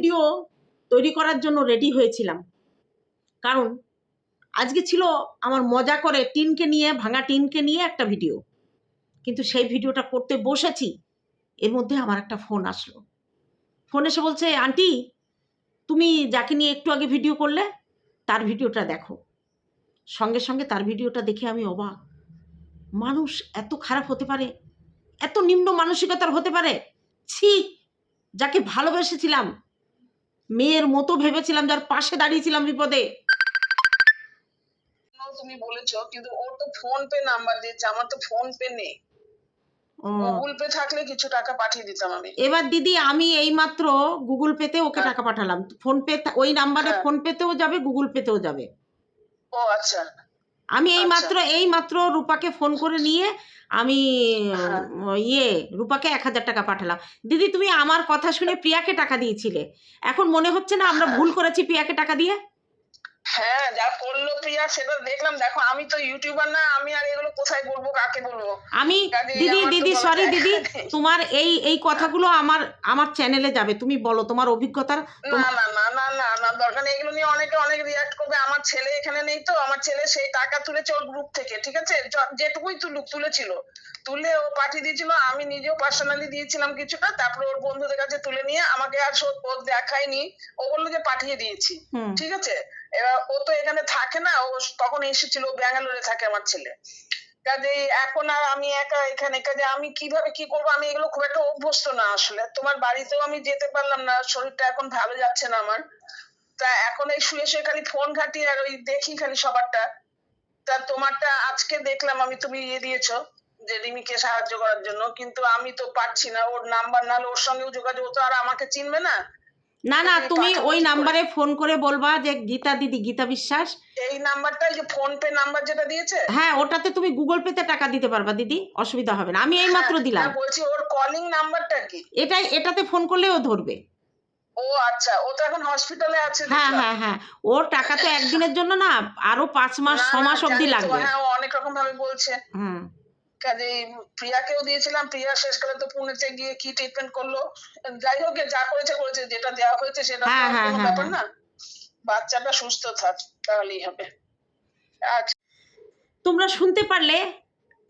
Video তৈরি করার জন্য রেডি হয়েছিলাম। কারণ আজকে ছিল আমার মজা করে টিনকে নিয়ে, ভাঙা টিনকে নিয়ে একটা ভিডিও কিন্তু সেই ভিডিওটা করতে বসেছি, এর মধ্যে আমার একটা ফোন আসলো। ফোন এসে বলছে, আন্টি, তুমি যাকে নিয়ে একটু আগে ভিডিও করলে, তার ভিডিওটা দেখো। সঙ্গে সঙ্গে তার ভিডিওটা দেখে আমি অবাক। মানুষ এত খারাপ হতে পারে? এত নিম্ন মানসিকতার হতে পারে? ছি, যাকে ভালোবেসেছিলাম মেয়ের মতো ভেবেছিলাম যার পাশে দাঁড়িয়েছিলাম বিপদে। তুমি বলেছ কিন্তু ওর তো ফোন পে নাম্বার দিয়েছে আমার তো ফোন পে নেই। গুগল পে থাকলে কিছু টাকা পাঠিয়ে দিতাম আমি। এবার দিদি আমি এইমাত্র গুগল পেতে ওকে হ্যাঁ। টাকা পাঠালাম। ফোন পে ওই নাম্বারে। ফোন পেতেও যাবে গুগল পেতেও যাবে। ও আচ্ছা। আমি এই আচ্ছা। মাত্র এই মাত্র রূপাকে ফোন করে নিয়ে আমি হ্যাঁ। ইয়ে রূপাকে এক হাজার টাকা পাঠালাম দিদি তুমি আমার কথা শুনে প্রিয়াকে টাকা দিয়েছিলে এখন মনে হচ্ছে না আমরা। ভুল করেছি প্রিয়াকে টাকা দিয়ে হ্যাঁ যা করল প্রিয়া সেটা দেখলাম। দেখো আমি তো ইউটিউবার না আমি আর এগুলো কোথায় বলব কাকে বলব? আমি দিদি দিদি সরি দিদি তোমার এই এই কথাগুলো আমার আমার চ্যানেলে যাবে তুমি বলো তোমার অভিজ্ঞতার না না না না না না দরকার নেই এগুলো নিয়ে অনেকে অনেক রিয়াক্ট করবে। আমার ছেলে এখানে নেই তো আমার ছেলে সেই টাকা তুলেছে ওর গ্রুপ থেকে ঠিক আছে? যেটুকুই তুলুক তুলেছিল। তুলে ও পাঠিয়ে দিয়েছিল আমি নিজেও পার্সোনালি দিয়েছিলাম কিছুটা তারপরে ওর বন্ধুদের কাছে তুলে নিয়ে আমাকে আর দেখায়নি। ও বলল যে পাঠিয়ে দিয়েছি ঠিক আছে? এবার ও তো এখানে থাকে না, ও তখন এসেছিল ব্যাঙ্গালোরে থাকে আমার ছেলে। কাজেই এখন আর আমি একা এখানে, কাজে আমি কীভাবে কি করব? আমি এগুলো খুব একটা অভ্যস্ত না আসলে। তোমার বাড়িতেও আমি যেতে পারলাম না, শরীরটা এখন ভালো যাচ্ছে না আমার। তা এখন এই শুয়ে শুয়ে খালি ফোন ঘাটি আর ওই দেখি খালি সবারটা। তা তোমারটা আজকে দেখলাম আমি, তুমি ইয়ে দিয়েছ যে রিমিকে সাহায্য করার জন্য। কিন্তু আমি তো পারছি না, ওর নাম্বার নাহলে ওর সঙ্গেও যোগাযোগ তো আর আমাকে চিনবে না। না না তুমি ওই নাম্বারে ফোন করে বলবা যে গীতা দিদি গীতা বিশ্বাস। এই নাম্বারটাই যে ফোন পে নাম্বার যেটা দিয়েছে? হ্যাঁ ওটাতে তুমি গুগল পেতে টাকা দিতে পারবা দিদি। অসুবিধা হবে না। আমি এই মাত্র হ্যাঁ, দিলাম। হ্যাঁ, বলছি ওর কলিং নাম্বারটা কি? এটাই এটাতে ফোন করলেও ধরবে। ও আচ্ছা ও তো এখন হসপিটালে আছে হ্যাঁ হ্যাঁ হ্যাঁ। ওর টাকা তো একদিনের জন্য না আরও পাঁচ মাস ছ মাস অবধি লাগবে। হ্যাঁ ও অনেক রকম ভাবে বলছে। হুম। কাজে প্রিয়াকেও দিয়েছিলাম প্রিয়া শেষ শেষকালে তো পুনেতে গিয়ে কি ট্রিটমেন্ট করল? যাই হোক যা করেছে করেছে যেটা দেওয়া হয়েছে সেটা হ্যাঁ, হ্যাঁ, কোনো হ্যাঁ, ব্যাপার। না। বাচ্চাটা সুস্থ থাক তাহলেই হবে। আচ্ছা তোমরা শুনতে পারলে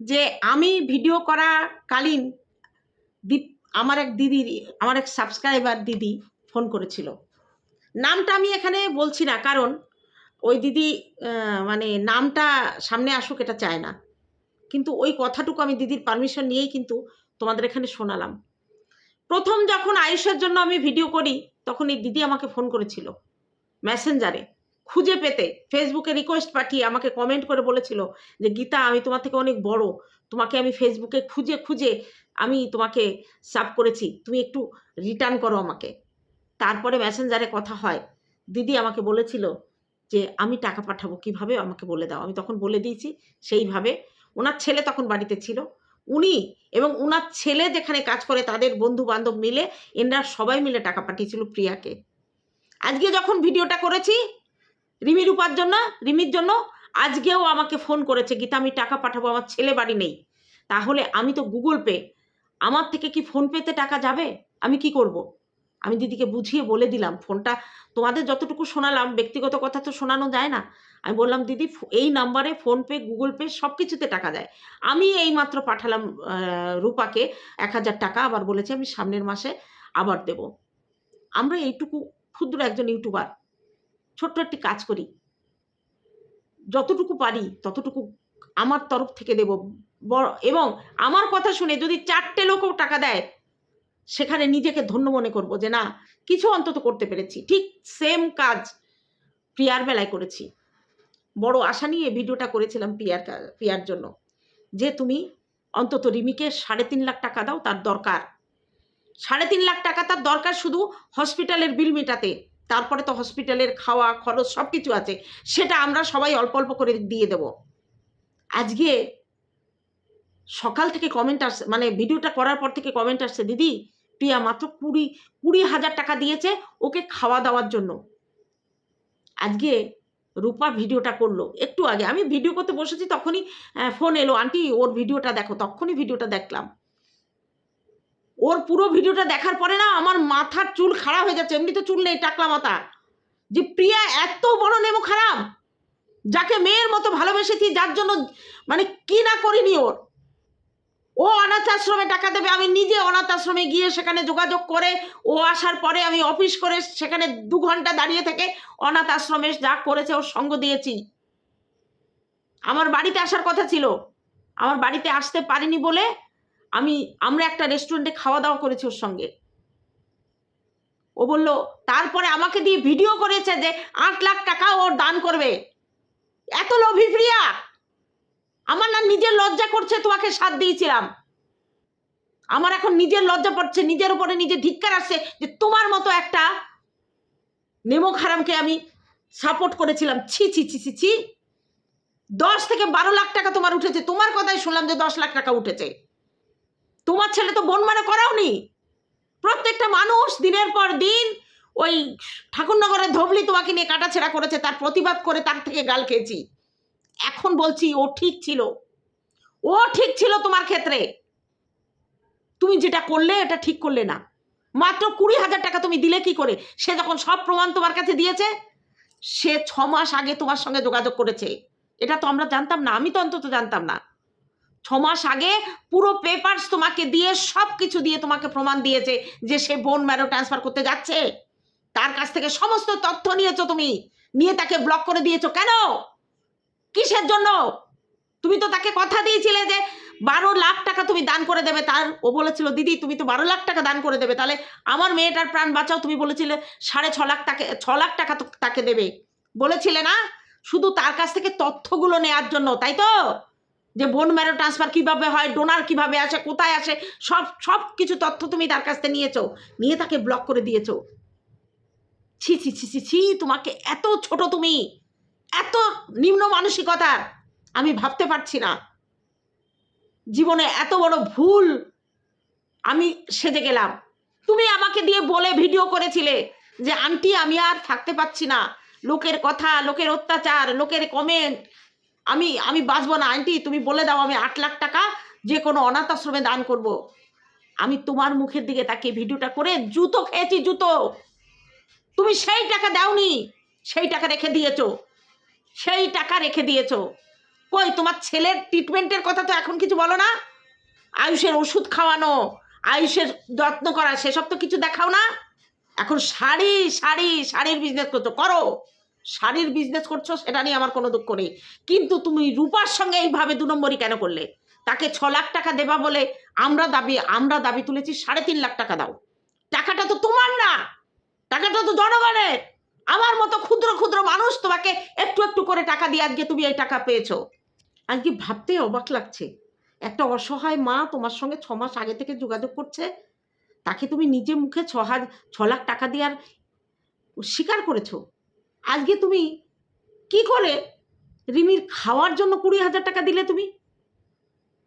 যে আমি ভিডিও করা কালীন আমার এক দিদির আমার এক সাবস্ক্রাইবার দিদি ফোন করেছিল। নামটা আমি এখানে বলছি না কারণ ওই দিদি আহ, মানে নামটা সামনে আসুক এটা চায় না। কিন্তু ওই কথাটুকু আমি দিদির পারমিশন নিয়েই কিন্তু তোমাদের এখানে শোনালাম। প্রথম যখন আয়ুষের জন্য আমি ভিডিও করি তখন এই দিদি আমাকে ফোন করেছিল মেসেঞ্জারে খুঁজে পেতে ফেসবুকে রিকোয়েস্ট পাঠিয়ে আমাকে কমেন্ট করে বলেছিল যে, গীতা, আমি তোমার থেকে অনেক বড়। তোমাকে আমি ফেসবুকে খুঁজে খুঁজে আমি তোমাকে সাব করেছি। তুমি একটু রিটার্ন করো আমাকে। তারপরে মেসেঞ্জারে কথা হয়। দিদি আমাকে বলেছিল যে, আমি টাকা পাঠাবো। কীভাবে? আমাকে বলে দাও। আমি তখন বলে দিয়েছি, সেইভাবে ওনার ছেলে তখন বাড়িতে ছিল। উনি এবং ওনার ছেলে যেখানে কাজ করে তাদের বন্ধু বান্ধব মিলে এনারা সবাই মিলে টাকা পাঠিয়েছিল প্রিয়াকে। আজকে যখন ভিডিওটা করেছি, রিমি রূপার জন্য, রিমির জন্য, আজকেও আমাকে ফোন করেছে, গীতা, আমি টাকা পাঠাবো, আমার ছেলে বাড়ি নেই। তাহলে আমি তো গুগল পে আমার থেকে কি ফোন পেতে টাকা যাবে? আমি কি করব। আমি দিদিকে বুঝিয়ে বলে দিলাম ফোনটা তোমাদের যতটুকু শোনালাম, ব্যক্তিগত কথা তো শোনানো যায় না। আমি বললাম, দিদি এই নাম্বারে ফোনপে গুগল পে সব কিছুতে টাকা দেয় আমি এই মাত্র পাঠালাম রূপাকে এক হাজার টাকা, আবার বলেছি, আমি সামনের মাসে আবার দেব। আমরা এইটুকু ক্ষুদ্র একজন ইউটিউবার, ছোট্ট একটি কাজ করি। যতটুকু পারি, ততটুকু আমার তরফ থেকে দেব। বড় এবং আমার কথা শুনে যদি চারটে লোকও টাকা দেয়, সেখানে নিজেকে ধন্য মনে করব যে, না, কিছু অন্তত করতে পেরেছি। ঠিক সেম কাজ প্রিয়ার বেলায় করেছি। বড় আশা নিয়ে ভিডিওটা করেছিলাম প্রিয়ার প্রিয়ার জন্য। যে তুমি অন্তত রিমিকে সাড়ে তিন লাখ টাকা দাও, তার দরকার। সাড়ে তিন লাখ টাকা তার দরকার শুধু হসপিটালের বিল মেটাতে। তারপরে তো হসপিটালের খাওয়া, খরচ সব কিছু আছে। সেটা আমরা সবাই অল্প অল্প করে দিয়ে দেব। আজকে সকাল থেকে কমেন্ট আসছে মানে ভিডিওটা করার পর থেকে কমেন্ট আসছে, দিদি প্রিয়া মাত্র কুড়ি কুড়ি হাজার টাকা দিয়েছে, ওকে খাওয়া দাওয়ার জন্য। আজকে রূপা ভিডিওটা করল। একটু আগে। আমি ভিডিও করতে বসেছি, তখনই ফোন এলো। আন্টি, ওর ভিডিওটা দেখো, তখনই ভিডিওটা দেখলাম। ওর পুরো ভিডিওটা দেখার পরে না, আমার মাথার চুল খারাপ হয়ে যাচ্ছে। এমনি তো চুল নেই, টাকলা মাথা। যে প্রিয়া এত বড় নেমো খারাপ, যাকে মেয়ের মতো ভালোবেসেছি, যার জন্য মানে কি না করিনি ওর। ও অনাথ আশ্রমে টাকা দেবে, আমি নিজে অনাথ আশ্রমে গিয়ে সেখানে যোগাযোগ করে, ও আসার পরে আমি অফিস করে সেখানে দু ঘণ্টা দাঁড়িয়ে থেকে অনাথ আশ্রমে যা করেছে ওর সঙ্গ দিয়েছি। আমার বাড়িতে আসার কথা ছিল। আমার বাড়িতে আসতে পারিনি বলে আমি, আমরা একটা রেস্টুরেন্টে খাওয়া দাওয়া করেছি ওর সঙ্গে। ও বলল, তারপরে আমাকে দিয়ে ভিডিও করেছে যে আট লাখ টাকা ওর দান করবে। এত লোভী প্রিয়া! নিজের লজ্জা করছে, তোমাকে সাথ দিয়েছিলাম। আমার এখন নিজের লজ্জা পড়ছে, নিজের উপরে নিজে ধিক্কার আসছে যে তোমার মতো একটা নেমো খারামকে আমি সাপোর্ট করেছিলাম। ছি ছি ছি ছি ছি। দশ থেকে বারো লাখ টাকা তোমার উঠেছে। তোমার কথাই শুনলাম যে দশ লাখ টাকা উঠেছে। তোমার ছেলে তো বন মানে করাওনি। প্রত্যেকটা মানুষ দিনের পর দিন ওই ঠাকুরনগরের ধবলি তোমাকে নিয়ে কাটাছেড়া করেছে, তার প্রতিবাদ করে তার থেকে গাল খেয়েছি। এখন বলছি ও ঠিক ছিল। ও ঠিক ছিল তোমার ক্ষেত্রে। তুমি যেটা করলে, এটা ঠিক করলে না। মাত্র কুড়ি হাজার টাকা তুমি দিলে কি করে? সে যখন সব প্রমাণ তোমার কাছে দিয়েছে, সে ছ মাস আগে তোমার সঙ্গে যোগাযোগ করেছে। এটা তো আমরা জানতাম না, আমি তো অন্তত জানতাম না। ছ মাস আগে পুরো পেপারস তোমাকে দিয়ে, সব কিছু দিয়ে তোমাকে প্রমাণ দিয়েছে যে সে বোন ম্যারো ট্রান্সফার করতে যাচ্ছে। তার কাছ থেকে সমস্ত তথ্য নিয়েছো তুমি। নিয়ে তাকে ব্লক করে দিয়েছ। কেন? কিসের জন্য? তুমি তো তাকে কথা দিয়েছিলে যে বারো লাখ টাকা তুমি দান করে দেবে। তার ও বলেছিল, দিদি, তুমি তো বারো লাখ টাকা দান করে দেবে। তাহলে আমার মেয়েটার প্রাণ বাঁচাও। তুমি বলেছিলে, সাড়ে ছ লাখ টাকা ছ লাখ টাকা তো তাকে দেবে। বলেছিলে না? শুধু তার কাছ থেকে তথ্যগুলো নেওয়ার জন্য, তাই তো? যে বোন ম্যারো ট্রান্সফার কীভাবে হয় ডোনার কীভাবে আসে, কোথায় আসে, সব সব কিছু তথ্য তুমি তার কাছ থেকে নিয়েছো। নিয়ে তাকে ব্লক করে দিয়েছ। ছি ছি ছি ছি ছি, তোমাকে এত ছোট তুমি। এত নিম্ন মানসিকতা আমি ভাবতে পারছি না। জীবনে এত বড় ভুল আমি সেজে গেলাম। তুমি আমাকে দিয়ে বলে ভিডিও করেছিলে যে, আন্টি, আমি আর থাকতে পারছি না। লোকের কথা, লোকের অত্যাচার, লোকের কমেন্ট আমি আমি বাঁচবো না। আন্টি, তুমি বলে দাও, আমি আট লাখ টাকা যে কোনো অনাথ আশ্রমে দান করব। আমি তোমার মুখের দিকে তাকে ভিডিওটা করে জুতো খেয়েছি, জুতো। তুমি সেই টাকা দাওনি, সেই টাকা রেখে দিয়েছ। সেই টাকা রেখে দিয়েছ। কই, তোমার ছেলের ট্রিটমেন্টের কথা তো এখন কিছু বলো না? আয়ুষের ওষুধ খাওয়ানো, আয়ুষের যত্ন করা, সেসব তো কিছু দেখাও না? এখন শাড়ি শাড়ি, শাড়ির বিজনেস করছ, করো। শাড়ির বিজনেস করছ, সেটা নিয়ে আমার কোনো দুঃখ নেই। কিন্তু তুমি রূপার সঙ্গে এইভাবে দু নম্বরই কেন করলে? তাকে ছ লাখ টাকা দেবা বলে আমরা দাবি আমরা দাবি তুলেছি, সাড়ে তিন লাখ টাকা দাও। টাকাটা তো তোমার না। টাকাটা তো জনগণের। আমার মতো ক্ষুদ্র ক্ষুদ্র মানুষ তোমাকে একটু একটু করে টাকা দিয়ে আজকে তুমি এই টাকা পেয়েছ। আজকে ভাবতে অবাক লাগছে। একটা অসহায় মা তোমার সঙ্গে ছ মাস আগে থেকে যোগাযোগ করছে, তাকে তুমি নিজে মুখে ছ হাজার ছ লাখ টাকা দেওয়ার স্বীকার করেছ। আজকে তুমি কি করে রিমির খাওয়ার জন্য কুড়ি হাজার টাকা দিলে তুমি?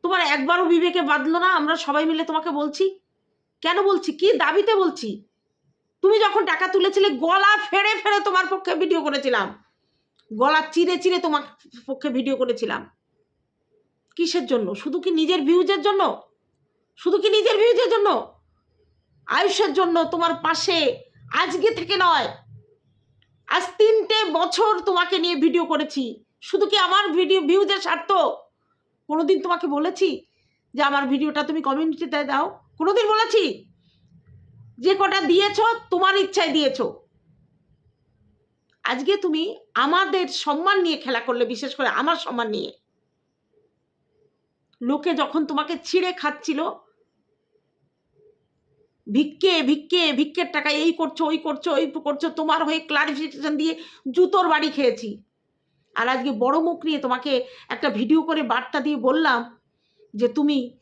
তোমার একবারও বিবেকে বাঁধলো না, আমরা সবাই মিলে তোমাকে বলছি। কেন বলছি? কি দাবিতে বলছি? তুমি যখন টাকা তুলেছিলে, গলা ফেড়ে ফেড়ে তোমার পক্ষে ভিডিও করেছিলাম। গলা চিরে চিরে তোমার পক্ষে ভিডিও করেছিলাম। কিসের জন্য? শুধু কি নিজের ভিউজের জন্য? শুধু কি নিজের ভিউজের জন্য? আয়ুষের জন্য তোমার পাশে আজকে থেকে নয়। আজ তিনটে বছর তোমাকে নিয়ে ভিডিও করেছি। শুধু কি আমার ভিডিও ভিউজের স্বার্থ? কোনোদিন তোমাকে বলেছি যে আমার ভিডিওটা তুমি কমিউনিটিতে দাও? কোনোদিন বলেছি? যে কটা দিয়েছ, তোমার ইচ্ছায় দিয়েছ। আজকে তুমি আমাদের সম্মান নিয়ে খেলা করলে, বিশেষ করে আমার সম্মান নিয়ে। লোকে যখন তোমাকে ছিঁড়ে খাচ্ছিল, ভিক্ষে ভিক্ষে, ভিক্ষের টাকা এই করছ, ওই করছ ওই করছ, তোমার হয়ে ক্লারিফিকেশন দিয়ে জুতোর বাড়ি খেয়েছি। আর আজকে বড় মুখ নিয়ে তোমাকে একটা ভিডিও করে বার্তা দিয়ে বললাম যে তুমি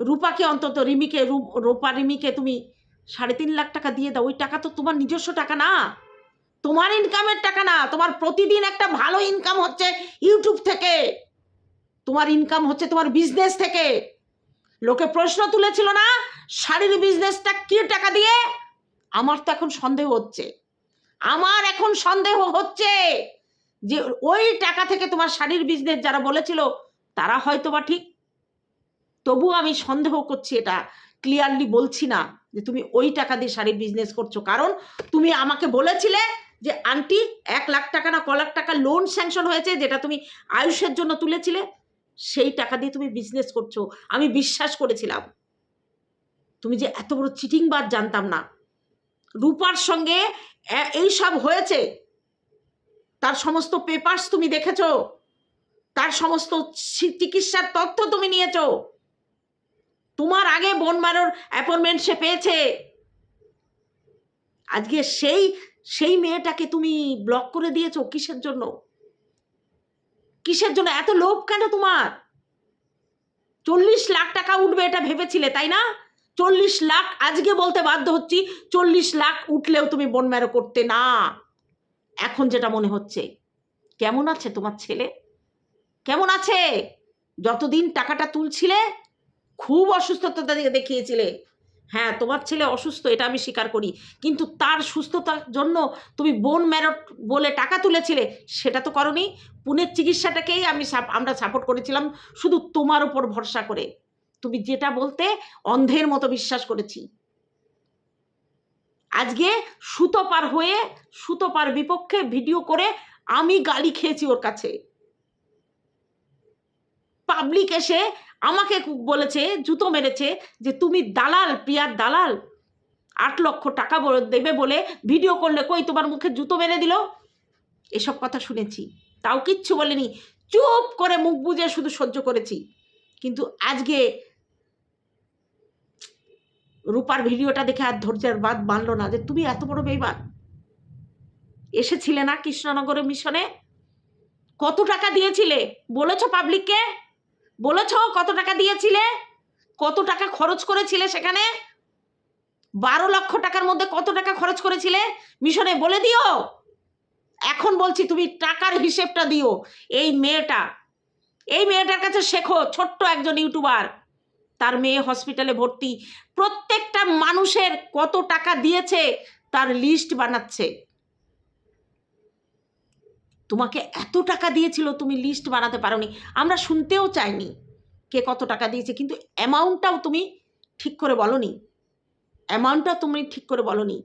রূপাকে অন্তত রিমিকে, রূপ- রিমিকে তুমি সাড়ে তিন লাখ টাকা দিয়ে দাও, ওই টাকা তো তোমার নিজস্ব টাকা না। তোমার ইনকামের টাকা না, তোমার প্রতিদিন একটা ভালো ইনকাম হচ্ছে ইউটিউব থেকে। তোমার ইনকাম হচ্ছে তোমার বিজনেস থেকে। লোকে প্রশ্ন তুলেছিল না, শাড়ির বিজনেসটা কি টাকা দিয়ে? আমার তো এখন সন্দেহ হচ্ছে। আমার এখন সন্দেহ হচ্ছে যে ওই টাকা থেকে তোমার শাড়ির বিজনেস যারা বলেছিল, তারা হয়তো বা ঠিক। তবু আমি সন্দেহ করছি এটা ক্লিয়ারলি বলছি না যে তুমি ওই টাকা দিয়ে শাড়ির বিজনেস করছ। কারণ তুমি আমাকে বলেছিলে যে, আন্টি, এক লাখ টাকা না ক লাখ টাকা লোন স্যাংশন হয়েছে, যেটা তুমি আয়ুষের জন্য তুলেছিলে। সেই টাকা দিয়ে তুমি বিজনেস করছ। আমি বিশ্বাস করেছিলাম। তুমি যে এত বড় চিটিংবাজ জানতাম না। রূপার সঙ্গে এই সব হয়েছে। তার সমস্ত পেপার্স তুমি দেখেছ। তার সমস্ত চিকিৎসার তথ্য তুমি নিয়েছো। তোমার আগে বোন মারোর অ্যাপয়েন্টমেন্ট সে পেয়েছে। আজকে সেই সেই মেয়েটাকে তুমি ব্লক করে দিয়েছ কিসের জন্য? কিসের জন্য? এত লোভ কেন তোমার? চল্লিশ লাখ টাকা উঠবে এটা ভেবেছিলে, তাই না? চল্লিশ লাখ, আজকে বলতে বাধ্য হচ্ছি, চল্লিশ লাখ উঠলেও তুমি বন ম্যারো করতে না। এখন যেটা মনে হচ্ছে, কেমন আছে তোমার ছেলে? কেমন আছে? যতদিন টাকাটা তুলছিলে, খুব অসুস্থতা দেখিয়েছিলে। হ্যাঁ তোমার ছেলে অসুস্থ, এটা আমি স্বীকার করি। কিন্তু তার সুস্থতার জন্য তুমি বোন ম্যারট বলে টাকা তুলেছিলে, সেটা তো করনি। পুনের চিকিৎসাটাকেই আমি আমরা সাপোর্ট করেছিলাম, শুধু তোমার উপর ভরসা করে। তুমি যেটা বলতে অন্ধের মতো বিশ্বাস করেছি। আজকে সুতোপার হয়ে সুতোপার বিপক্ষে ভিডিও করে আমি গালি খেয়েছি ওর কাছে। পাবলিক এসে আমাকে বলেছে, জুতো মেরেছে যে তুমি দালাল প্রিয়ার দালাল। আট লক্ষ টাকা দেবে বলে ভিডিও করলে কই তোমার মুখে জুতো মেরে দিল? এসব কথা শুনেছি। তাও কিচ্ছু বলেনি। চুপ করে মুখ বুজে শুধু সহ্য করেছি। কিন্তু আজকে রূপার ভিডিওটা দেখে আর ধৈর্যের বাদ বাঁধল না যে তুমি এত বড় বেইমান। এসেছিলে না কৃষ্ণনগরের মিশনে? কত টাকা দিয়েছিলে? বলেছ পাবলিককে বলেছ কত টাকা দিয়েছিলে? কত টাকা খরচ করেছিলে সেখানে? বারো লক্ষ টাকার মধ্যে কত টাকা খরচ করেছিলে? মিশনে বলে দিও। এখন বলছি তুমি টাকার হিসেবটা দিও। এই মেয়েটা, এই মেয়েটার কাছে শেখো, ছোট্ট একজন ইউটিউবার। তার মেয়ে হসপিটালে ভর্তি। প্রত্যেকটা মানুষের কত টাকা দিয়েছে, তার লিস্ট বানাচ্ছে। তোমাকে এত টাকা দিয়েছিল তুমি লিস্ট বানাতে পারোনি। আমরা শুনতেও চাইনি কে কত টাকা দিয়েছে, কিন্তু অ্যামাউন্টটাও তুমি ঠিক করে বলনি। অ্যামাউন্টটাও তুমি ঠিক করে বলনি।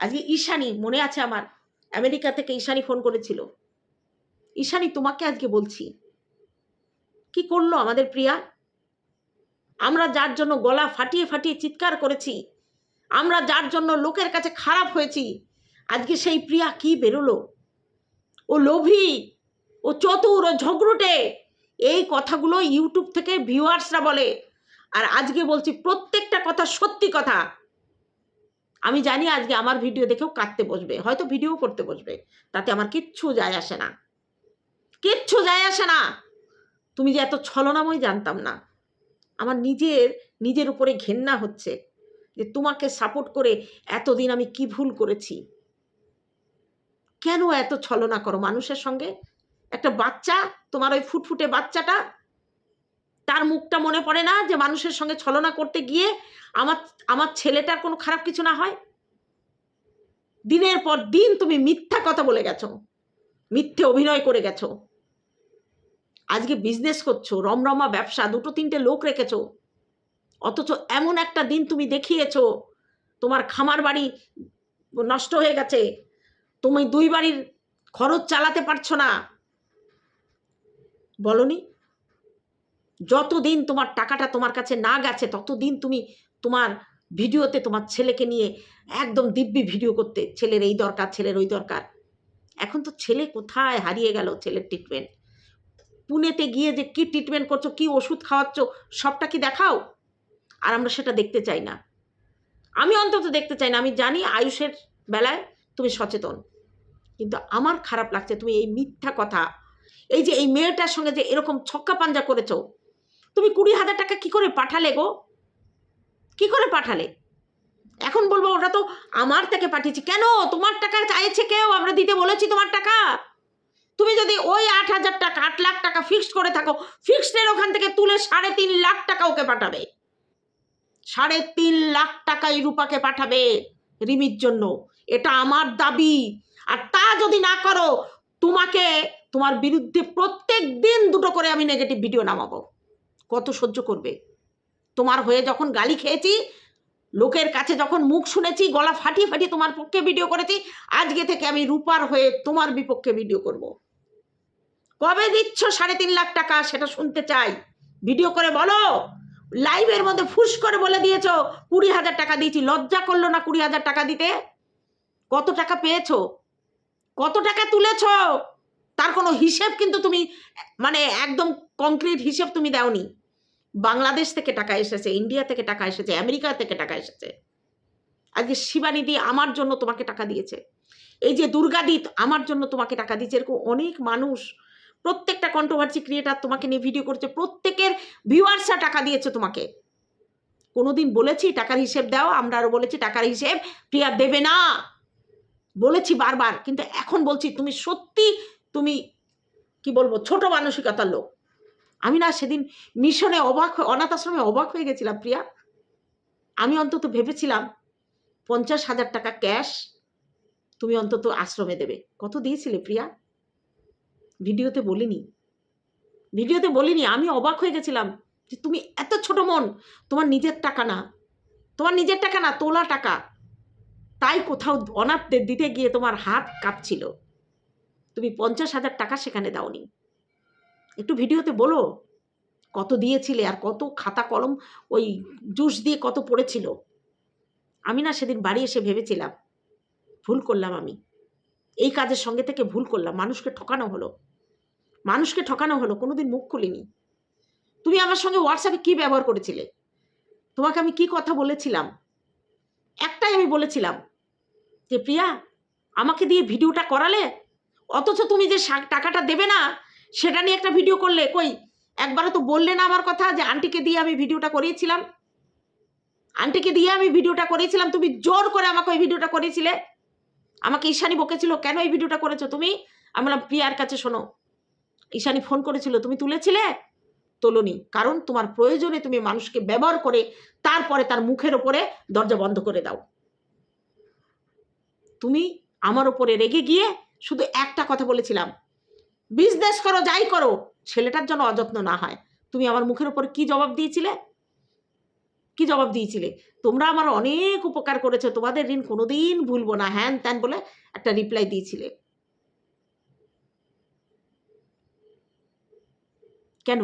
আজকে ঈশানি, মনে আছে আমার, আমেরিকা থেকে ঈশানি ফোন করেছিল। ঈশানি, তোমাকে আজকে বলছি, কি করল আমাদের প্রিয়া? আমরা যার জন্য গলা ফাটিয়ে ফাটিয়ে চিৎকার করেছি, আমরা যার জন্য লোকের কাছে খারাপ হয়েছি আজকে সেই প্রিয়া কি বেরোলো? ও লোভী, ও চতুর, ও ঝগড়ুটে। এই কথাগুলো ইউটিউব থেকে ভিউয়ার্সরা বলে। আর আজকে বলছি প্রত্যেকটা কথা সত্যি কথা। আমি জানি আজকে আমার ভিডিও দেখেও কাঁদতে বসবে, হয়তো ভিডিও করতে বসবে। তাতে আমার কিচ্ছু যায় আসে না। কিচ্ছু যায় আসে না। তুমি যে এত ছলনাময় জানতাম না। আমার নিজের নিজের উপরে ঘেন্না হচ্ছে যে তোমাকে সাপোর্ট করে এতদিন আমি কি ভুল করেছি। কেন এত ছলনা করো মানুষের সঙ্গে? একটা বাচ্চা, তোমার ওই ফুটফুটে বাচ্চাটা, তার মুখটা মনে পড়ে না যে মানুষের সঙ্গে ছলনা করতে গিয়ে আমার আমার ছেলেটার কোনো খারাপ কিছু না হয়? দিনের পর দিন তুমি মিথ্যা কথা বলে গেছো, মিথ্যে অভিনয় করে গেছো। আজকে বিজনেস করছ, রমরমা ব্যবসা, দুটো তিনটে লোক রেখেছো। অথচ এমন একটা দিন তুমি দেখিয়েছো, তোমার খামার বাড়ি নষ্ট হয়ে গেছে তুমি দুই বাড়ির খরচ চালাতে পারছ না। বলনি? যতদিন তোমার টাকাটা তোমার কাছে না গেছে, ততদিন তুমি তোমার ভিডিওতে তোমার ছেলেকে নিয়ে একদম দিব্যি ভিডিও করতে, ছেলের এই দরকার, ছেলের ওই দরকার। এখন তো ছেলে কোথায় হারিয়ে গেল ছেলের ট্রিটমেন্ট পুনেতে গিয়ে যে কি ট্রিটমেন্ট করছ, কি ওষুধ খাওয়াচ্ছ, সবটা কি দেখাও? আর আমরা সেটা দেখতে চাই না। আমি অন্তত দেখতে চাই না, আমি জানি আয়ুষের বেলায় তুমি সচেতন। কিন্তু আমার খারাপ লাগছে, তুমি এই মিথ্যা কথা। এই যে এই মেয়েটার সঙ্গে যে এরকম ছক্কা পাঞ্জা করেছ, তুমি কুড়ি হাজার টাকা কি করে পাঠালে গো? কি করে পাঠালে? এখন বলব ওটা তো আমার থেকে পাঠিয়েছি। কেন? তোমার টাকা চাইছে কেউ? আমরা দিতে বলেছি তোমার টাকা। তুমি যদি ওই আট হাজার টাকা, আট লাখ টাকা ফিক্সড করে থাকো ফিক্সডের ওখান থেকে তুলে সাড়ে তিন লাখ টাকা ওকে পাঠাবে। সাড়ে তিন লাখ টাকা এই রূপাকে পাঠাবে রিমির জন্য। এটা আমার দাবি। আর তা যদি না করো, তোমাকে, তোমার বিরুদ্ধে প্রত্যেক দিন দুটো করে আমি নেগেটিভ ভিডিও নামাবো। কত সহ্য করবে? তোমার হয়ে যখন গালি খেয়েছি, লোকের কাছে যখন মুখ শুনেছি, গলা ফাটিয়ে ফাটিয়ে তোমার পক্ষে ভিডিও করেছি, আজকে থেকে আমি রূপার হয়ে তোমার বিপক্ষে ভিডিও করব। কবে দিচ্ছ সাড়ে তিন লাখ টাকা? সেটা শুনতে চাই। ভিডিও করে বলো। লাইভের মধ্যে ফুস করে বলে দিয়েছ, কুড়ি হাজার টাকা দিয়েছি। লজ্জা করল না কুড়ি হাজার টাকা দিতে? কত টাকা পেয়েছ? কত টাকা তুলেছ? তার কোনো হিসেব কিন্তু তুমি মানে একদম কংক্রিট হিসেব তুমি দাওনি। বাংলাদেশ থেকে টাকা এসেছে ইন্ডিয়া থেকে টাকা এসেছে আমেরিকা থেকে টাকা এসেছে। আজকে শিবানিধি আমার জন্য তোমাকে টাকা দিয়েছে। এই যে দুর্গাদিত আমার জন্য তোমাকে টাকা দিয়েছে। এরকম অনেক মানুষ, প্রত্যেকটা কন্ট্রোভার্সি ক্রিয়েটার তোমাকে নিয়ে ভিডিও করছে। প্রত্যেকের ভিউয়ার্সরা টাকা দিয়েছে তোমাকে। কোনোদিন বলেছি টাকার হিসেব দাও, আমরা আরও বলেছি টাকার হিসেব প্রিয়া দেবে না। বলেছি বারবার, কিন্তু এখন বলছি তুমি সত্যি তুমি, কি বলব, ছোট মানসিকতার লোক। আমি না সেদিন মিশনে অবাক হয়ে, অনাথ আশ্রমে অবাক হয়ে গেছিলাম প্রিয়া। আমি অন্তত ভেবেছিলাম, পঞ্চাশ হাজার টাকা ক্যাশ তুমি অন্তত আশ্রমে দেবে। কত দিয়েছিলে প্রিয়া? ভিডিওতে বলিনি। ভিডিওতে বলিনি, আমি অবাক হয়ে গেছিলাম যে তুমি এত ছোট মন, তোমার নিজের টাকা না। তোমার নিজের টাকা না, তোলা টাকা। তাই কোথাও অনাথদের দিতে গিয়ে তোমার হাত কাঁপছিল। তুমি পঞ্চাশ হাজার টাকা সেখানে দাওনি। একটু ভিডিওতে বলো, কত দিয়েছিলে আর কত খাতা কলম, ওই জুস দিয়ে কত পড়েছিল? আমি না সেদিন বাড়ি এসে ভেবেছিলাম, ভুল করলাম আমি। এই কাজের সঙ্গে থেকে ভুল করলাম, মানুষকে ঠকানো হলো। মানুষকে ঠকানো হলো, কোনোদিন মুখ খুলিনি। তুমি আমার সঙ্গে হোয়াটসঅ্যাপে কী ব্যবহার করেছিলে? তোমাকে আমি কি কথা বলেছিলাম? একটাই আমি বলেছিলাম যে প্রিয়া, আমাকে দিয়ে ভিডিওটা করালে? অথচ তুমি যে টাকাটা দেবে না, সেটা নিয়ে একটা ভিডিও করলে কই? একবারও তো বললে না আমার কথা যে আন্টিকে দিয়ে আমি ভিডিওটা করিয়েছিলাম। আন্টিকে দিয়ে আমি ভিডিওটা করিয়েছিলাম, তুমি জোর করে আমাকে ওই ভিডিওটা করিয়েছিলে। আমাকে ঈশানি বকেছিল, কেন এই ভিডিওটা করেছ তুমি? আমি বললাম, প্রিয়ার কাছে শোনো, ঈশানি ফোন করেছিল, তুমি তুলেছিলে? তোলনি, কারণ তোমার প্রয়োজনে তুমি মানুষকে ব্যবহার করে তারপরে তার মুখের ওপরে দরজা বন্ধ করে দাও। তুমি আমার ওপরে রেগে গিয়ে শুধু একটা কথা বলেছিলাম। বিজনেস করো, যাই করো। ছেলেটার জন্য অযত্ন না হয়। তুমি আমার মুখের ওপর কি জবাব দিয়েছিলে? কি জবাব দিয়েছিলে? তোমরা আমার অনেক উপকার করেছ। তোমাদের ঋণ কোনোদিন ভুলবো না, হ্যান ত্যান বলে একটা রিপ্লাই দিয়েছিলে। কেন?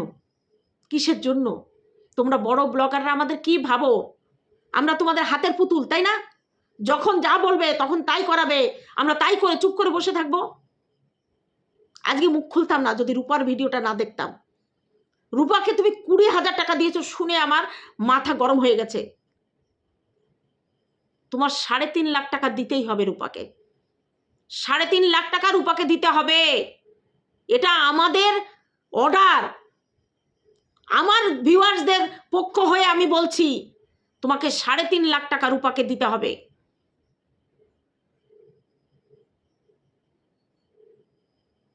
কিসের জন্য? তোমরা বড় ব্লগাররা আমাদের কি ভাবো? আমরা তোমাদের হাতের পুতুল, তাই না? যখন যা বলবে তখন তাই করাবে। আমরা তাই করে চুপ করে বসে থাকব। আজকে মুখ খুলতাম না, যদি রূপার ভিডিওটা না দেখতাম। রূপাকে তুমি কুড়ি হাজার টাকা দিয়েছ শুনে আমার মাথা গরম হয়ে গেছে। তোমার সাড়ে তিন লাখ টাকা দিতেই হবে রূপাকে। সাড়ে তিন লাখ টাকা রূপাকে দিতে হবে। এটা আমাদের অর্ডার। আমার ভিউয়ার্সদের পক্ষ হয়ে আমি বলছি, তোমাকে সাড়ে তিন লাখ টাকা রূপাকে দিতে হবে।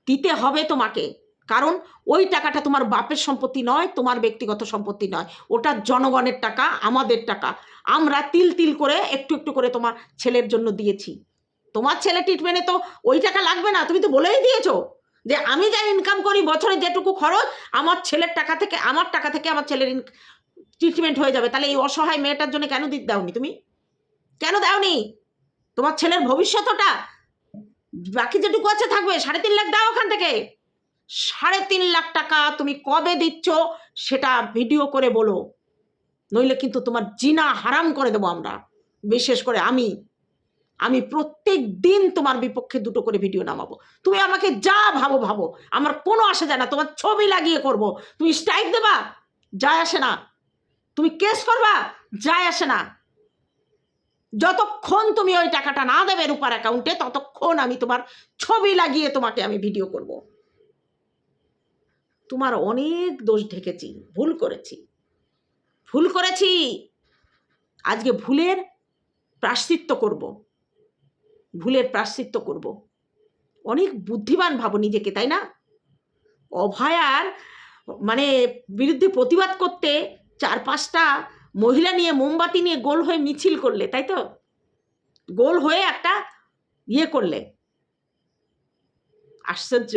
দিতে হবে তোমাকে। কারণ ওই টাকাটা তোমার বাপের সম্পত্তি নয়, তোমার ব্যক্তিগত সম্পত্তি নয়। ওটা জনগণের টাকা, আমাদের টাকা। আমরা তিল তিল করে, একটু একটু করে তোমার ছেলের জন্য দিয়েছি। তোমার ছেলে ট্রিটমেন্টে তো ওই টাকা লাগবে না, তুমি তো বলেই দিয়েছ যে আমি যা ইনকাম করি, বছরে যেটুকু খরচ, আমার ছেলের টাকা থেকে, আমার টাকা থেকে আমার ছেলের ট্রিটমেন্ট হয়ে যাবে। তাহলে এই অসহায় মেয়েটার জন্য কেন দিতে দাওনি তুমি? কেন দাওনি? তোমার ছেলের ভবিষ্যৎ ওটা? বাকি যেটুকু আছে থাকবে, সাড়ে তিন লাখ দাও ওখান থেকে। সাড়ে তিন লাখ টাকা তুমি কবে দিচ্ছ সেটা ভিডিও করে বলো। নইলে কিন্তু তোমার জিনা হারাম করে দেবো আমরা। বিশেষ করে আমি। আমি প্রত্যেক দিন তোমার বিপক্ষে দুটো করে ভিডিও নামাবো। তুমি আমাকে যা ভাবো ভাবো। আমার কোনো আসে যায় না। তোমার ছবি লাগিয়ে করব। তুমি স্ট্রাইক দেবা? যায় আসে না। তুমি কেস করবা? যায় আসে না। যতক্ষণ তুমি ওই টাকাটা না দেবে রূপার অ্যাকাউন্টে ততক্ষণ আমি তোমার ছবি লাগিয়ে তোমাকে আমি ভিডিও করব। তোমার অনেক দোষ ঢেকেছি, ভুল করেছি। ভুল করেছি, আজকে ভুলের প্রাশ্চিত্য করব। ভুলের প্রাশ্চিত্য করব। অনেক বুদ্ধিমান ভাবো নিজেকে, তাই না? অভয়ার মানে বিরুদ্ধে প্রতিবাদ করতে চার পাঁচটা মহিলা নিয়ে মোমবাতি নিয়ে গোল হয়ে মিছিল করলে, তাই তো? গোল হয়ে একটা ইয়ে করলে। আশ্চর্য।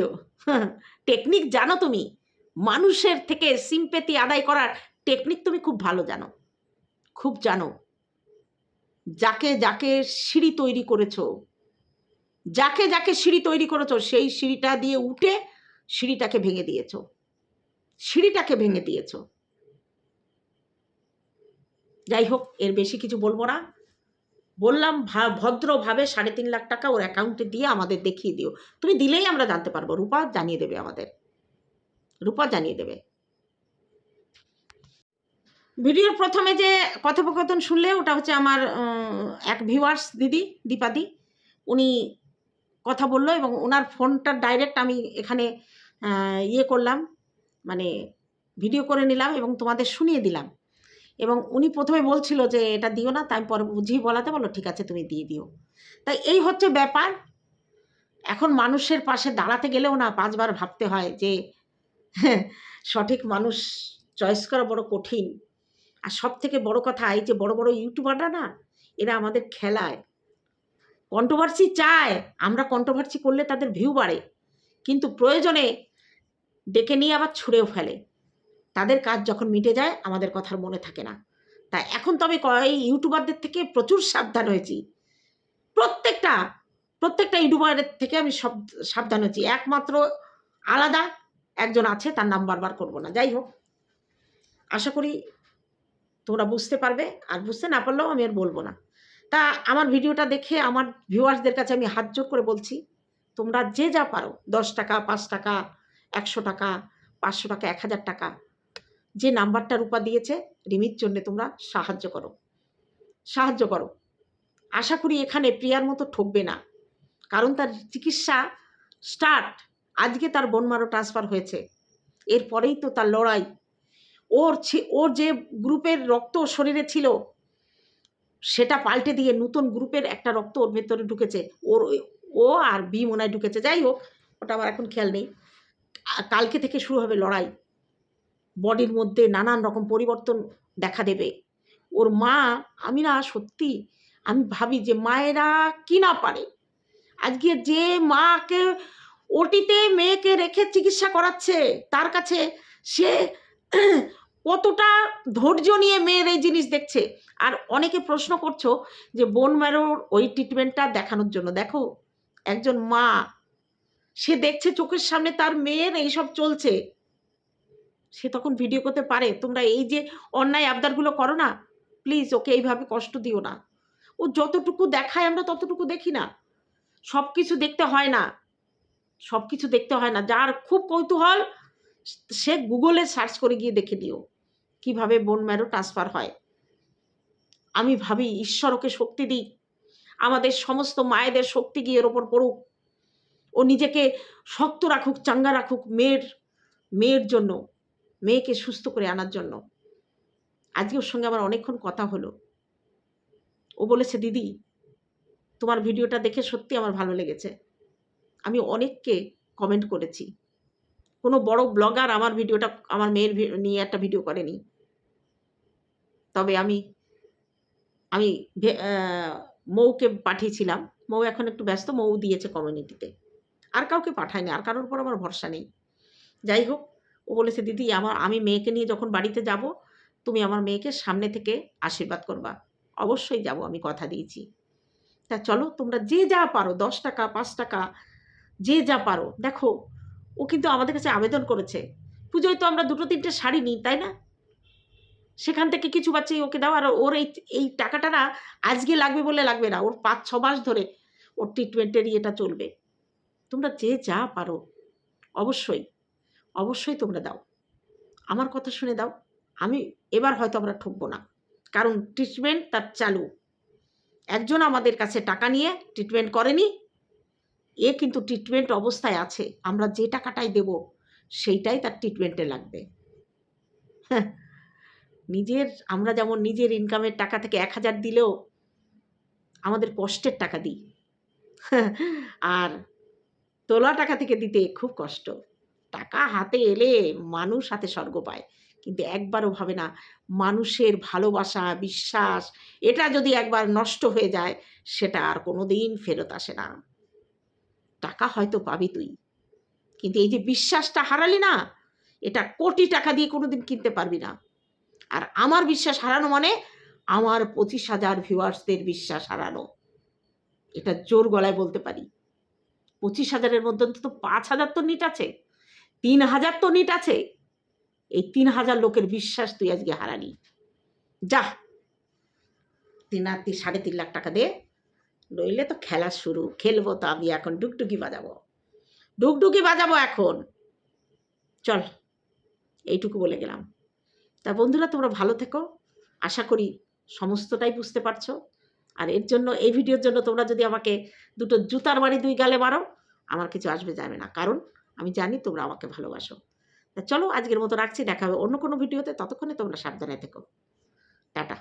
টেকনিক জানো তুমি? মানুষের থেকে সিম্পেতি আদায় করার টেকনিক তুমি খুব ভালো জানো। খুব জানো। যাকে যাকে সিঁড়ি তৈরি করেছ, যাকে যাকে সিঁড়ি তৈরি করেছ, সেই সিঁড়িটা দিয়ে উঠে সিঁড়িটাকে ভেঙে দিয়েছ। সিঁড়িটাকে ভেঙে দিয়েছ। যাই হোক এর বেশি কিছু বলব না। বললাম ভদ্রভাবে সাড়ে তিন লাখ টাকা ওর অ্যাকাউন্টে দিয়ে আমাদের দেখিয়ে দিও। তুমি দিলেই আমরা জানতে পারব। রূপা জানিয়ে দেবে আমাদের। রূপা জানিয়ে দেবে। ভিডিওর প্রথমে যে কথোপকথন শুনলে, ওটা হচ্ছে আমার এক ভিউয়ার্স দিদি, দীপাদি। উনি কথা বলল এবং ওনার ফোনটা ডাইরেক্ট আমি এখানে ইয়ে করলাম। মানে ভিডিও করে নিলাম এবং তোমাদের শুনিয়ে দিলাম। এবং উনি প্রথমে বলছিল যে, এটা দিও না। তাই পরে বুঝিয়ে বলাতে বলো ঠিক আছে, তুমি দিয়ে দিও। তাই এই হচ্ছে ব্যাপার। এখন মানুষের পাশে দাঁড়াতে গেলেও না পাঁচবার ভাবতে হয় যে সঠিক মানুষ চয়েস করা বড় কঠিন। আর সব থেকে বড় কথা এই যে, বড় বড় ইউটিউবাররা না, এরা আমাদের খেলায়। কন্ট্রোভার্সি চায়। আমরা কন্ট্রোভার্সি করলে তাদের ভিউ বাড়ে। কিন্তু প্রয়োজনে ডেকে নিয়ে আবার ছুঁড়েও ফেলে। তাদের কাজ যখন মিটে যায়, আমাদের কথার মনে থাকে না। তা এখন তো আমি এই ইউটিউবারদের থেকে প্রচুর সাবধান হয়েছি। প্রত্যেকটা প্রত্যেকটা ইউটিউবারের থেকে আমি সব, সাবধান হয়েছি। একমাত্র আলাদা একজন আছে, তার নাম বারবার করব না। যাই হোক, আশা করি তোমরা বুঝতে পারবে। আর বুঝতে না পারলেও আমি আর বলব না। তা আমার ভিডিওটা দেখে আমার ভিউয়ার্সদের কাছে আমি হাত জোর করে বলছি, তোমরা যে যা পারো, দশ টাকা, পাঁচ টাকা, একশো টাকা, পাঁচশো টাকা, এক হাজার টাকা যে নাম্বারটা রূপা দিয়েছে, রিমির জন্য তোমরা সাহায্য করো। সাহায্য করো। আশা করি এখানে প্রিয়ার মতো ঠকবে না। কারণ তার চিকিৎসা স্টার্ট আজকে তার বনমারো ট্রান্সফার হয়েছে। এরপরেই তো তার লড়াই। ওর ওর যে গ্রুপের রক্ত শরীরে ছিল, সেটা পাল্টে দিয়ে নতুন গ্রুপের একটা রক্ত ওর ভেতরে ঢুকেছে। ওর ও আর বি মনায় ঢুকেছে। যাই হোক, ওটা আমার এখন খেয়াল নেই। কালকে থেকে শুরু হবে লড়াই। বডির মধ্যে নানান রকম পরিবর্তন দেখা দেবে। ওর মা, আমি না সত্যি, আমি ভাবি যে মায়েরা কি না পারে? আজকে যে মাকে ওটিতে মেয়েকে রেখে চিকিৎসা করাচ্ছে, তার কাছে সে কতটা ধৈর্য নিয়ে মেয়ের এই জিনিস দেখছে। আর অনেকে প্রশ্ন করছ যে বোন ম্যারোর ওই ট্রিটমেন্টটা দেখানোর জন্য। দেখো, একজন মা, সে দেখছে চোখের সামনে তার মেয়ের এইসব চলছে। সে তখন ভিডিও করতে পারে। তোমরা এই যে অন্যায় আবদারগুলো করো না প্লিজ ওকে এইভাবে কষ্ট দিও না। ও যতটুকু দেখায় আমরা ততটুকু দেখি না। সব কিছু দেখতে হয় না। সব কিছু দেখতে হয় না। যার খুব কৌতূহল, সে গুগলে সার্চ করে গিয়ে দেখে নিও কীভাবে বোন ম্যারো ট্রান্সফার হয়। আমি ভাবি, ঈশ্বর ওকে শক্তি দিই আমাদের সমস্ত মায়েদের শক্তি গিয়ে এর ওপর পড়ুক। ও নিজেকে শক্ত রাখুক, চাঙ্গা রাখুক মেয়ের মেয়ের জন্য। মেয়েকে সুস্থ করে আনার জন্য। আজকে ওর সঙ্গে আমার অনেকক্ষণ কথা হলো। ও বলেছে, দিদি, তোমার ভিডিওটা দেখে সত্যি আমার ভালো লেগেছে। আমি অনেককে কমেন্ট করেছি। কোনো বড় ব্লগার আমার ভিডিওটা, আমার মেয়ের নিয়ে একটা ভিডিও করেনি। তবে আমি আমি মৌকে পাঠিয়েছিলাম। মৌ এখন একটু ব্যস্ত, মৌ দিয়েছে কমিউনিটিতে আর কাউকে পাঠায়নি, আর কারোর উপর আমার ভরসা নেই। যাই হোক ও বলেছে, দিদি, আমার, আমি মেয়েকে নিয়ে যখন বাড়িতে যাব, তুমি আমার মেয়েকে সামনে থেকে আশীর্বাদ করবা। অবশ্যই যাব, আমি কথা দিয়েছি। তা চলো, তোমরা যে যা পারো, দশ টাকা, পাঁচ টাকা, যে যা পারো, দেখো, ও কিন্তু আমাদের কাছে আবেদন করেছে। পুজোয় তো আমরা দুটো তিনটে শাড়ি নিই, তাই না? সেখান থেকে কিছু বাচ্চাই ওকে দাও, আর ওর এই এই টাকাটা না আজকে লাগবে বলে লাগবে না। ওর পাঁচ, ছ মাস ধরে ওর ট্রিটমেন্টের ইয়েটা চলবে। তোমরা যে যা পারো, অবশ্যই। অবশ্যই তোমরা দাও। আমার কথা শুনে দাও। আমি এবার হয়তো আমরা ঠকবো না। কারণ ট্রিটমেন্ট তার চালু। একজন আমাদের কাছে টাকা নিয়ে ট্রিটমেন্ট করেনি। এ কিন্তু ট্রিটমেন্ট অবস্থায় আছে। আমরা যে টাকাটাই দেব সেইটাই তার ট্রিটমেন্টে লাগবে। হ্যাঁ, নিজের আমরা যেমন নিজের ইনকামের টাকা থেকে এক হাজার দিলেও আমাদের কষ্টের টাকা দিই। আর তোলা টাকা থেকে দিতে খুব কষ্ট। টাকা হাতে এলে মানুষ হাতে স্বর্গ পায়। কিন্তু একবারও ভাবে না, মানুষের ভালোবাসা, বিশ্বাস, এটা যদি একবার নষ্ট হয়ে যায়, সেটা আর কোনো দিন ফেরত আসে না। টাকা হয়তো পাবি তুই। কিন্তু এই যে বিশ্বাসটা হারালি না, এটা কোটি টাকা দিয়ে কোনো দিন কিনতে পারবি না। আর আমার বিশ্বাস হারানো মানে আমার পঁচিশ হাজার ভিউয়ার্সদের বিশ্বাস হারানো। এটা জোর গলায় বলতে পারি। পঁচিশ হাজারের মধ্যে তো পাঁচ হাজার তো নিট আছে। তিন হাজার তো নিট আছে। এই তিন হাজার লোকের বিশ্বাস তুই আজকে হারালি। যা। তিন আর তিন, সাড়ে তিন লাখ টাকা দে। নইলে তো খেলা শুরু। খেলব তো আমি এখন। ডুকডুকি বাজাবো। ডুকডুকি বাজাবো এখন। চল, এইটুকু বলে গেলাম। তা বন্ধুরা, তোমরা ভালো থেকো। আশা করি সমস্তটাই বুঝতে পারছ। আর এর জন্য, এই ভিডিওর জন্য তোমরা যদি আমাকে দুটো জুতার বাড়ি দুই গালে মারো, আমার কিছু আসবে যাবে না। কারণ আমি জানি তোমরা আমাকে ভালোবাসো। তা চলো আজকের মতো রাখছি, দেখা হবে অন্য কোনো ভিডিওতে, ততক্ষণে তোমরা সাবধানে থেকো। টাটা।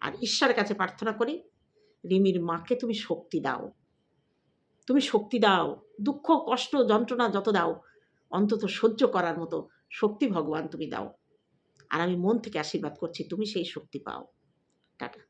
আর ঈশ্বরের কাছে প্রার্থনা করি, রিমির মাকে তুমি শক্তি দাও। তুমি শক্তি দাও, দুঃখ, কষ্ট, যন্ত্রণা যত দাও, অন্তত সহ্য করার মতো শক্তি ভগবান তুমি দাও। আর আমি মন থেকে আশীর্বাদ করছি, তুমি সেই শক্তি পাও। টাটা।